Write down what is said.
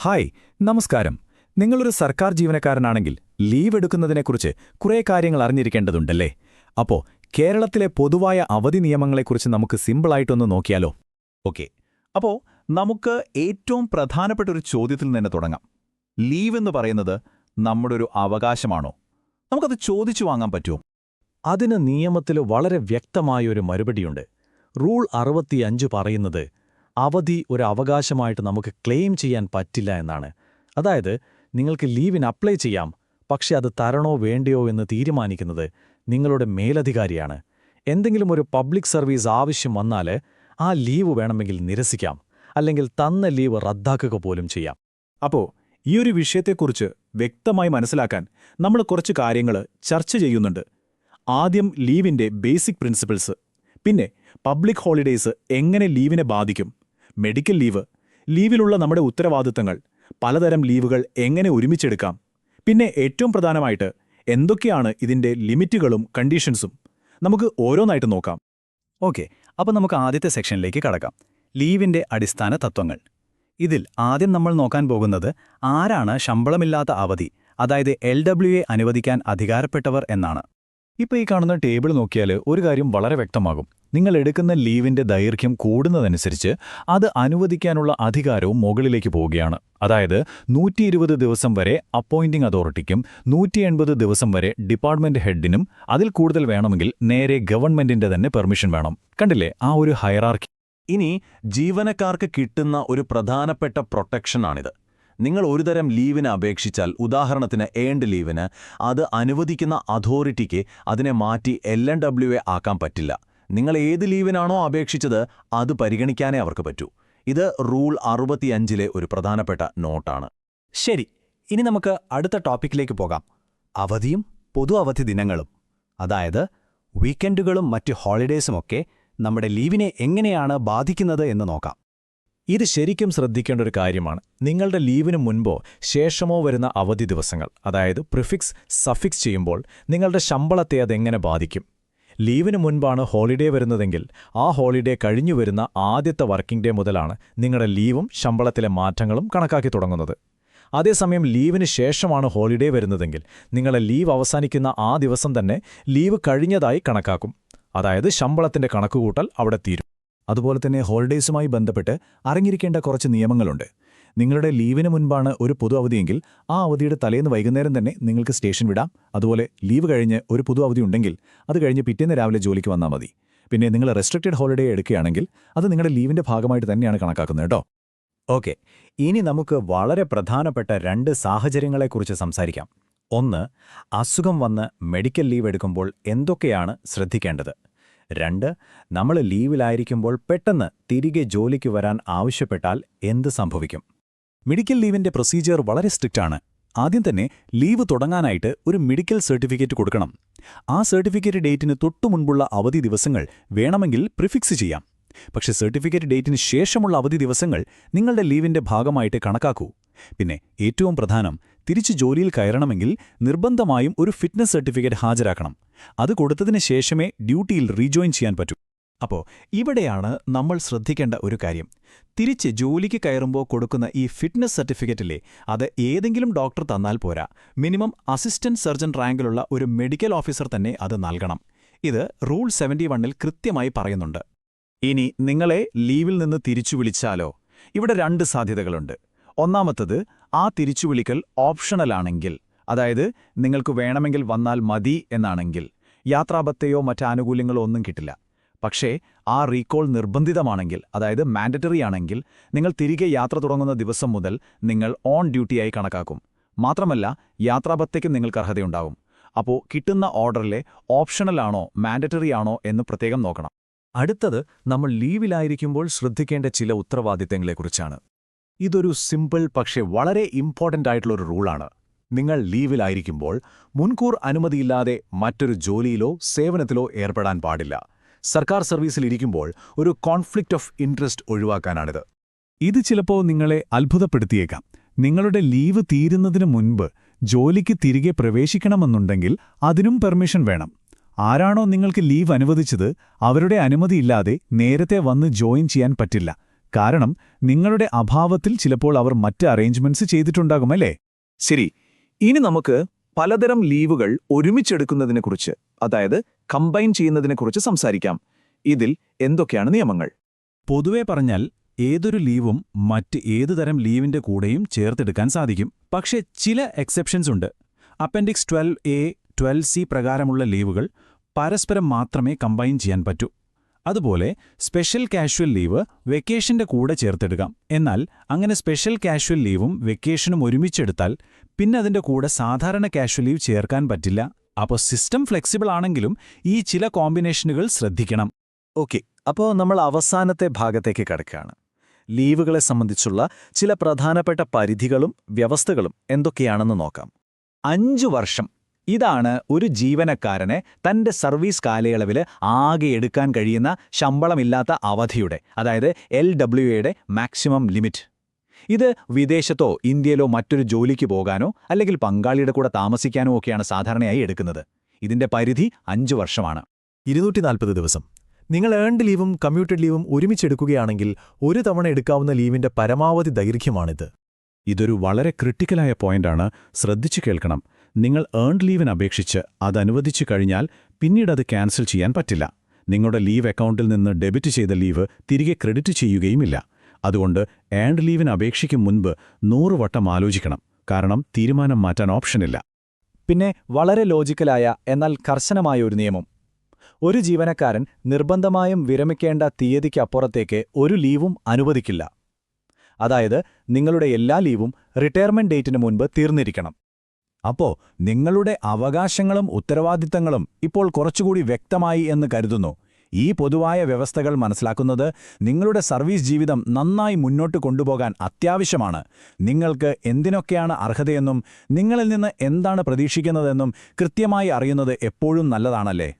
Hi നമസ്കാരം. നിങ്ങളൊരു സർക്കാർ ജീവനക്കാരനാണെങ്കിൽ ലീവ് എടുക്കുന്നതിനെക്കുറിച്ച് കുറേ കാര്യങ്ങൾ അറിഞ്ഞിരിക്കേണ്ടതുണ്ടല്ലേ? അപ്പോ കേരളത്തിലെ പൊതുവായ അവധി നിയമങ്ങളെക്കുറിച്ച് നമുക്ക് സിമ്പിളായിട്ടൊന്ന് നോക്കിയാലോ? ഓക്കെ. അപ്പോ നമുക്ക് ഏറ്റവും പ്രധാനപ്പെട്ട ഒരു ചോദ്യത്തിൽ തന്നെ തുടങ്ങാം. ലീവ് എന്ന് പറയുന്നത് നമ്മുടെ ഒരു അവകാശമാണോ? നമുക്കത് ചോദിച്ചു വാങ്ങാൻ പറ്റുമോ? അതിന് നിയമത്തിൽ വളരെ വ്യക്തമായൊരു മറുപടിയുണ്ട്. റൂൾ അറുപത്തിയഞ്ച് പറയുന്നത് അവധി ഒരു അവകാശമായിട്ട് നമുക്ക് ക്ലെയിം ചെയ്യാൻ പറ്റില്ല എന്നാണ്. അതായത് നിങ്ങൾക്ക് ലീവിന് അപ്ലൈ ചെയ്യാം പക്ഷെ അത് തരണോ വേണ്ടയോ എന്ന് തീരുമാനിക്കുന്നത് നിങ്ങളുടെ മേലധികാരിയാണ്. എന്തെങ്കിലും ഒരു പബ്ലിക് സർവീസ് ആവശ്യം വന്നാൽ ആ ലീവ് വേണമെങ്കിൽ നിരസിക്കാം അല്ലെങ്കിൽ തന്ന ലീവ് റദ്ദാക്കുക പോലും ചെയ്യാം. അപ്പോൾ ഈ ഒരു വിഷയത്തെക്കുറിച്ച് വ്യക്തമായി മനസ്സിലാക്കാൻ നമ്മൾ കുറച്ച് കാര്യങ്ങൾ ചർച്ച ചെയ്യുന്നുണ്ട്. ആദ്യം ലീവിന്റെ ബേസിക് പ്രിൻസിപ്പിൾസ് പിന്നെ പബ്ലിക് ഹോളിഡേയ്സ് എങ്ങനെ ലീവിനെ ബാധിക്കും മെഡിക്കൽ ലീവ് ലീവിലുള്ള നമ്മുടെ ഉത്തരവാദിത്തങ്ങൾ പലതരം ലീവുകൾ എങ്ങനെ ഒരുമിച്ചെടുക്കാം? പിന്നെ ഏറ്റവും പ്രധാനമായിട്ട് എന്തൊക്കെയാണ് ഇതിന്റെ ലിമിറ്റുകളും കണ്ടീഷൻസും? നമുക്ക് ഓരോന്നായിട്ട് നോക്കാം. ഓക്കെ അപ്പോൾ നമുക്ക് ആദ്യത്തെ സെക്ഷനിലേക്ക് കടക്കാം. ലീവിന്റെ അടിസ്ഥാന തത്വങ്ങൾ. ഇതിൽ ആദ്യം നമ്മൾ നോക്കാൻ പോകുന്നത് ആരാണ് ശമ്പളമില്ലാത്ത അവധി അതായത് എൽ ഡബ്ല്യു എ അനുവദിക്കാൻ അധികാരപ്പെട്ടവർ എന്നാണ്. ഇപ്പോൾ ഈ കാണുന്ന ടേബിൾ നോക്കിയാൽ ഒരു കാര്യം വളരെ വ്യക്തമാകും. നിങ്ങൾ എടുക്കുന്ന ലീവിന്റെ ദൈർഘ്യം കൂടുന്നതനുസരിച്ച് അത് അനുവദിക്കാനുള്ള അധികാരവും മുകളിലേക്ക് പോവുകയാണ്. അതായത് നൂറ്റി ദിവസം വരെ അപ്പോയിന്റിംഗ് അതോറിറ്റിക്കും നൂറ്റി ദിവസം വരെ ഡിപ്പാർട്ട്മെന്റ് ഹെഡിനും അതിൽ കൂടുതൽ വേണമെങ്കിൽ നേരെ ഗവൺമെന്റിന്റെ തന്നെ പെർമിഷൻ വേണം. കണ്ടില്ലേ? ആ ഒരു ഹയറാർക്കി ഇനി ജീവനക്കാർക്ക് കിട്ടുന്ന ഒരു പ്രധാനപ്പെട്ട പ്രൊട്ടക്ഷനാണിത്. നിങ്ങൾ ഒരുതരം ലീവിന് അപേക്ഷിച്ചാൽ ഉദാഹരണത്തിന് ഏണ്ട് ലീവിന് അത് അനുവദിക്കുന്ന അതോറിറ്റിക്ക് അതിനെ മാറ്റി എൽ എൻ ഡബ്ല്യു എ ആക്കാൻ പറ്റില്ല. നിങ്ങൾ ഏത് ലീവിനാണോ അപേക്ഷിച്ചത് അത് പരിഗണിക്കാനേ അവർക്ക് പറ്റൂ. ഇത് റൂൾ അറുപത്തിയഞ്ചിലെ ഒരു പ്രധാനപ്പെട്ട നോട്ടാണ്. ശരി ഇനി നമുക്ക് അടുത്ത ടോപ്പിക്കിലേക്ക് പോകാം. അവധിയും പൊതു അവധി ദിനങ്ങളും. അതായത് വീക്കെൻഡുകളും മറ്റ് ഹോളിഡേസുമൊക്കെ നമ്മുടെ ലീവിനെ എങ്ങനെയാണ് ബാധിക്കുന്നത് എന്ന് നോക്കാം. ഇത് ശരിക്കും ശ്രദ്ധിക്കേണ്ട ഒരു കാര്യമാണ്. നിങ്ങളുടെ ലീവിന് മുൻപോ ശേഷമോ വരുന്ന അവധി ദിവസങ്ങൾ അതായത് പ്രിഫിക്സ് സഫിക്സ് ചെയ്യുമ്പോൾ നിങ്ങളുടെ ശമ്പളത്തെ അതെങ്ങനെ ബാധിക്കും? ലീവിന് മുൻപാണ് ഹോളിഡേ വരുന്നതെങ്കിൽ ആ ഹോളിഡേ കഴിഞ്ഞു വരുന്ന ആദ്യത്തെ വർക്കിംഗ് ഡേ മുതലാണ് നിങ്ങളുടെ ലീവും ശമ്പളത്തിലെ മാറ്റങ്ങളും കണക്കാക്കി തുടങ്ങുന്നത്. അതേസമയം ലീവിന് ശേഷമാണ് ഹോളിഡേ വരുന്നതെങ്കിൽ നിങ്ങളെ ലീവ് അവസാനിക്കുന്ന ആ ദിവസം തന്നെ ലീവ് കഴിഞ്ഞതായി കണക്കാക്കും. അതായത് ശമ്പളത്തിന്റെ കണക്കുകൂട്ടൽ അവിടെ തീരും. അതുപോലെ തന്നെ ഹോളിഡേയ്സുമായി ബന്ധപ്പെട്ട് അറിഞ്ഞിരിക്കേണ്ട കുറച്ച് നിയമങ്ങളുണ്ട്. നിങ്ങളുടെ ലീവിന് മുൻപാണ് ഒരു പൊതു അവധിയെങ്കിൽ ആ അവധിയുടെ തലേന്ന് വൈകുന്നേരം തന്നെ നിങ്ങൾക്ക് സ്റ്റേഷൻ വിടാം. അതുപോലെ ലീവ് കഴിഞ്ഞ് ഒരു പൊതു അവധി ഉണ്ടെങ്കിൽ അത് കഴിഞ്ഞ് പിറ്റേന്ന് രാവിലെ ജോലിക്ക് വന്നാൽ മതി. പിന്നെ നിങ്ങൾ റെസ്ട്രിക്റ്റഡ് ഹോളിഡേ എടുക്കുകയാണെങ്കിൽ അത് നിങ്ങളുടെ ലീവിന്റെ ഭാഗമായിട്ട് തന്നെയാണ് കണക്കാക്കുന്നത് കേട്ടോ. ഓക്കെ. ഇനി നമുക്ക് വളരെ പ്രധാനപ്പെട്ട രണ്ട് സാഹചര്യങ്ങളെക്കുറിച്ച് സംസാരിക്കാം. ഒന്ന് അസുഖം വന്ന് മെഡിക്കൽ ലീവ് എടുക്കുമ്പോൾ എന്തൊക്കെയാണ് ശ്രദ്ധിക്കേണ്ടത്? രണ്ട് നമ്മൾ ലീവിലായിരിക്കുമ്പോൾ പെട്ടെന്ന് തിരികെ ജോലിക്ക് വരാൻ ആവശ്യപ്പെട്ടാൽ എന്ത് സംഭവിക്കും? മെഡിക്കൽ ലീവിന്റെ പ്രൊസീജിയർ വളരെ സ്ട്രിക്റ്റ് ആണ് ആദ്യം തന്നെ ലീവ് തുടങ്ങാനായിട്ട് ഒരു മെഡിക്കൽ സർട്ടിഫിക്കറ്റ് കൊടുക്കണം. ആ സർട്ടിഫിക്കറ്റ് ഡേറ്റിന് തൊട്ടുമുൻപുള്ള അവധി ദിവസങ്ങൾ വേണമെങ്കിൽ പ്രിഫിക്സ് ചെയ്യാം. പക്ഷേ സർട്ടിഫിക്കറ്റ് ഡേറ്റിന് ശേഷമുള്ള അവധി ദിവസങ്ങൾ നിങ്ങളുടെ ലീവിന്റെ ഭാഗമായിട്ട് കണക്കാക്കൂ. പിന്നെ ഏറ്റവും പ്രധാനം തിരിച്ചു ജോലിയിൽ കയറണമെങ്കിൽ നിർബന്ധമായും ഒരു ഫിറ്റ്നസ് സർട്ടിഫിക്കറ്റ് ഹാജരാക്കണം. അത് കൊടുത്തതിന് ശേഷമേ ഡ്യൂട്ടിയിൽ റീജോയിൻ ചെയ്യാൻ പറ്റൂ. അപ്പോൾ ഇവിടെയാണ് നമ്മൾ ശ്രദ്ധിക്കേണ്ട ഒരു കാര്യം. തിരിച്ച് ജോലിക്ക് കയറുമ്പോൾ കൊടുക്കുന്ന ഈ ഫിറ്റ്നസ് സർട്ടിഫിക്കറ്റിലെ അത് ഏതെങ്കിലും ഡോക്ടർ തന്നാൽ പോരാ. മിനിമം അസിസ്റ്റന്റ് സർജൻ റാങ്കിലുള്ള ഒരു മെഡിക്കൽ ഓഫീസർ തന്നെ അത് നൽകണം. ഇത് റൂൾ സെവന്റി വണ്ണിൽ കൃത്യമായി പറയുന്നുണ്ട്. ഇനി നിങ്ങളെ ലീവിൽ നിന്ന് തിരിച്ചു വിളിച്ചാലോ? ഇവിടെ രണ്ട് സാധ്യതകളുണ്ട്. ഒന്നാമത്തത് ആ തിരിച്ചുവിളിക്കൽ ഓപ്ഷണലാണെങ്കിൽ അതായത് നിങ്ങൾക്ക് വേണമെങ്കിൽ വന്നാൽ മതി എന്നാണെങ്കിൽ യാത്രാബത്തയോ മറ്റാനുകൂല്യങ്ങളോ ഒന്നും കിട്ടില്ല. പക്ഷേ ആ റീകോൾ നിർബന്ധിതമാണെങ്കിൽ അതായത് മാൻഡറ്ററി ആണെങ്കിൽ നിങ്ങൾ തിരികെ യാത്ര തുടങ്ങുന്ന ദിവസം മുതൽ നിങ്ങൾ ഓൺ ഡ്യൂട്ടിയായി കണക്കാക്കും. മാത്രമല്ല യാത്രാബത്തയ്ക്ക് നിങ്ങൾക്ക് അർഹതയുണ്ടാകും അപ്പോൾ കിട്ടുന്ന ഓർഡറിലെ ഓപ്ഷണലാണോ മാൻഡറ്ററി ആണോ എന്ന് പ്രത്യേകം നോക്കണം. അടുത്തത് നമ്മൾ ലീവിലായിരിക്കുമ്പോൾ ശ്രദ്ധിക്കേണ്ട ചില ഉത്തരവാദിത്തങ്ങളെക്കുറിച്ചാണ്. ഇതൊരു സിമ്പിൾ പക്ഷേ വളരെ ഇമ്പോർട്ടന്റ് ആയിട്ടുള്ളൊരു റൂളാണ് നിങ്ങൾ ലീവിലായിരിക്കുമ്പോൾ മുൻകൂർ അനുമതിയില്ലാതെ മറ്റൊരു ജോലിയിലോ സേവനത്തിലോ ഏർപ്പെടാൻ പാടില്ല. സർക്കാർ സർവീസിലിരിക്കുമ്പോൾ ഒരു കോൺഫ്ലിക്റ്റ് ഓഫ് ഇൻട്രസ്റ്റ് ഒഴിവാക്കാനാണിത്. ഇത് ചിലപ്പോൾ നിങ്ങളെ അത്ഭുതപ്പെടുത്തിയേക്കാം. നിങ്ങളുടെ ലീവ് തീരുന്നതിന് മുൻപ് ജോലിക്ക് തിരികെ പ്രവേശിക്കണമെന്നുണ്ടെങ്കിൽ അതിനും പെർമിഷൻ വേണം. ആരാണോ നിങ്ങൾക്ക് ലീവ് അനുവദിച്ചത് അവരുടെ അനുമതിയില്ലാതെ നേരത്തെ വന്ന് ജോയിൻ ചെയ്യാൻ പറ്റില്ല. കാരണം നിങ്ങളുടെ അഭാവത്തിൽ ചിലപ്പോൾ അവർ മറ്റ് അറേഞ്ച്മെന്റ്സ് ചെയ്തിട്ടുണ്ടാകുമല്ലേ ശരി ഇനി നമുക്ക് പലതരം ലീവുകൾ ഒരുമിച്ചെടുക്കുന്നതിനെക്കുറിച്ച് അതായത് കമ്പൈൻ ചെയ്യുന്നതിനെക്കുറിച്ച് സംസാരിക്കാം. ഇതിൽ എന്തൊക്കെയാണ് നിയമങ്ങൾ? പൊതുവെ പറഞ്ഞാൽ ഏതൊരു ലീവും മറ്റ് ഏതു തരം ലീവിന്റെ കൂടെയും ചേർത്തെടുക്കാൻ സാധിക്കും. പക്ഷേ ചില എക്സെപ്ഷൻസ് ഉണ്ട്. Appendix twelve A twelve C പ്രകാരമുള്ള ലീവുകൾ പരസ്പരം മാത്രമേ കമ്പൈൻ ചെയ്യാൻ പറ്റൂ. അതുപോലെ സ്പെഷ്യൽ കാഷ്വൽ ലീവ് വെക്കേഷന്റെ കൂടെ ചേർത്തെടുക്കാം. എന്നാൽ അങ്ങനെ സ്പെഷ്യൽ കാഷ്വൽ ലീവും വെക്കേഷനും ഒരുമിച്ചെടുത്താൽ പിന്നെ അതിന്റെ കൂടെ സാധാരണ കാഷ്വൽ ലീവ് ചേർക്കാൻ പറ്റില്ല. അപ്പോൾ സിസ്റ്റം ഫ്ലെക്സിബിൾ ആണെങ്കിലും ഈ ചില കോമ്പിനേഷനുകൾ ശ്രദ്ധിക്കണം. ഓക്കെ അപ്പോൾ നമ്മൾ അവസാനത്തെ ഭാഗത്തേക്ക് കിടക്കുകയാണ്. ലീവുകളെ സംബന്ധിച്ചുള്ള ചില പ്രധാനപ്പെട്ട പരിധികളും വ്യവസ്ഥകളും എന്തൊക്കെയാണെന്ന് നോക്കാം. അഞ്ചു വർഷം ഇതാണ് ഒരു ജീവനക്കാരനെ തന്റെ സർവീസ് കാലയളവിൽ ആകെ എടുക്കാൻ കഴിയുന്ന ശമ്പളമില്ലാത്ത അവധിയുടെ അതായത് എൽ ഡബ്ല്യു എയുടെ മാക്സിമം ലിമിറ്റ് ഇത് വിദേശത്തോ ഇന്ത്യയിലോ മറ്റൊരു ജോലിക്ക് പോകാനോ അല്ലെങ്കിൽ പങ്കാളിയുടെ കൂടെ താമസിക്കാനോ ഒക്കെയാണ് സാധാരണയായി എടുക്കുന്നത്. ഇതിന്റെ പരിധി അഞ്ചു വർഷമാണ്. ഇരുന്നൂറ്റി ദിവസം. നിങ്ങൾ ഏൺഡ് ലീവും കമ്മ്യൂട്ടഡ് ലീവും ഒരുമിച്ചെടുക്കുകയാണെങ്കിൽ ഒരു തവണ എടുക്കാവുന്ന ലീവിന്റെ പരമാവധി ദൈർഘ്യമാണിത്. ഇതൊരു വളരെ ക്രിട്ടിക്കലായ പോയിന്റാണ്. ശ്രദ്ധിച്ചു കേൾക്കണം. നിങ്ങൾ ഏൺഡ് ലീവിന് അപേക്ഷിച്ച് അത് അനുവദിച്ചു കഴിഞ്ഞാൽ പിന്നീട് അത് ക്യാൻസൽ ചെയ്യാൻ പറ്റില്ല. നിങ്ങളുടെ ലീവ് അക്കൗണ്ടിൽ നിന്ന് ഡെബിറ്റ് ചെയ്ത ലീവ് തിരികെ ക്രെഡിറ്റ് ചെയ്യുകയുമില്ല. അതുകൊണ്ട് ആൻഡ് ലീവിന് അപേക്ഷിക്കും മുൻപ് നൂറ് വട്ടം ആലോചിക്കണം. കാരണം തീരുമാനം മാറ്റാൻ ഓപ്ഷനില്ല പിന്നെ വളരെ ലോജിക്കലായ എന്നാൽ കർശനമായ ഒരു നിയമം. ഒരു ജീവനക്കാരൻ നിർബന്ധമായും വിരമിക്കേണ്ട തീയതിക്കപ്പുറത്തേക്ക് ഒരു ലീവും അനുവദിക്കില്ല. അതായത് നിങ്ങളുടെ എല്ലാ ലീവും റിട്ടയർമെന്റ് ഡേറ്റിന് മുൻപ് തീർന്നിരിക്കണം. അപ്പോ നിങ്ങളുടെ അവകാശങ്ങളും ഉത്തരവാദിത്തങ്ങളും ഇപ്പോൾ കുറച്ചുകൂടി വ്യക്തമായി എന്ന് കരുതുന്നു. ഈ പൊതുവായ വ്യവസ്ഥകൾ മനസ്സിലാക്കുന്നത് നിങ്ങളുടെ സർവീസ് ജീവിതം നന്നായി മുന്നോട്ട് കൊണ്ടുപോകാൻ അത്യാവശ്യമാണ്. നിങ്ങൾക്ക് എന്തിനൊക്കെയാണ് അർഹതയെന്നും നിങ്ങളിൽ നിന്ന് എന്താണ് പ്രതീക്ഷിക്കുന്നതെന്നും കൃത്യമായി അറിയുന്നത് എപ്പോഴും നല്ലതാണല്ലേ?